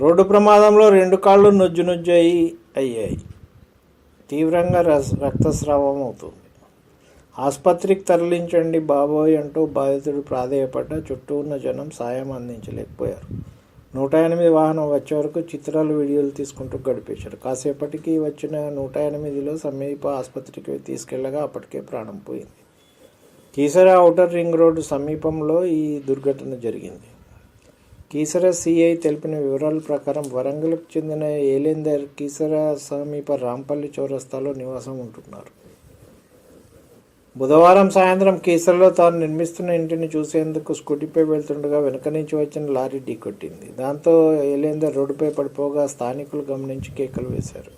Road ప్రమాదంలో రెండు కాళ్ళు నొజ్జు నొజ్జు అయి అయ్యాయి. తీవ్రంగా రస్- రక్తస్రావం అవుతుంది. ఆసుపత్రికి తరలించండి బాబోయ్ అంటూ బాధితుడు ప్రాధేయపడ్డ. చుట్టూ ఉన్న జనం సాయం అందించలేకపోయారు. నూట ఎనిమిది వాహనం వచ్చే వరకు చిత్రాలు వీడియోలు తీసుకుంటూ గడిపేశారు. కాసేపటికి వచ్చిన నూట ఎనిమిదిలో సమీప ఆసుపత్రికి తీసుకెళ్ళగా అప్పటికే ప్రాణం పోయింది. కీసర ఔటర్ రింగ్ రోడ్డు సమీపంలో ఈ దుర్ఘటన జరిగింది. కీసర సిఐ తెలిపిన వివరాల ప్రకారం వరంగల్కు చెందిన ఏలేందర్ కీసర సమీప రాంపల్లి చౌరస్తాలో నివాసం ఉంటున్నారు. బుధవారం సాయంత్రం కీసరలో తాను నిర్మిస్తున్న ఇంటిని చూసేందుకు స్కూటీపై వెళ్తుండగా వెనుక నుంచి వచ్చిన లారీ ఢీకొట్టింది దాంతో ఏలేందర్ రోడ్డుపై పడిపోగా స్థానికులు గమనించి కేకలు వేశారు.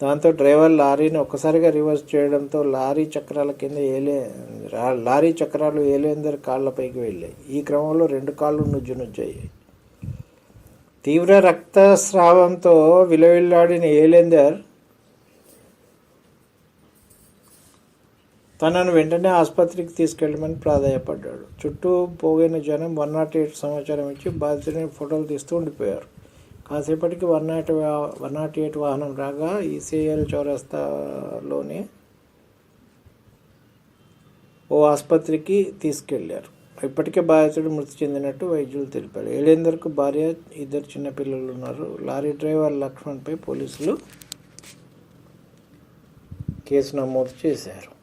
దాంతో డ్రైవర్ లారీని ఒక్కసారిగా రివర్స్ చేయడంతో లారీ చక్రాల కింద ఏలే లారీ చక్రాలు ఏలేందర్ కాళ్ళపైకి వెళ్ళాయి. ఈ క్రమంలో రెండు కాళ్ళు నుజ్జునుజ్జయ్యాయి తీవ్ర రక్తస్రావంతో విలవిల్లాడిన ఏలేందర్ తనను వెంటనే ఆసుపత్రికి తీసుకెళ్ళమని ప్రాధాయపడ్డాడు. చుట్టూ పోగిన జనం వన్ నాట్ ఎయిట్ సమాచారం ఇచ్చి బాధితుడిని ఫోటోలు తీస్తూ ఉండిపోయారు. కాసేపటికి one nought one nought eight వాహనం రాగా ఈసీఎల్ చౌరస్తాలోనే ఓ ఆసుపత్రికి తీసుకెళ్ళారు ఇప్పటికే బాధితుడు మృతి చెందినట్టు వైద్యులు తెలిపారు. ఏలేందర్కు భార్య ఇద్దరు చిన్నపిల్లలు ఉన్నారు. లారీ డ్రైవర్ లక్ష్మణ్పై పోలీసులు కేసు నమోదు చేశారు.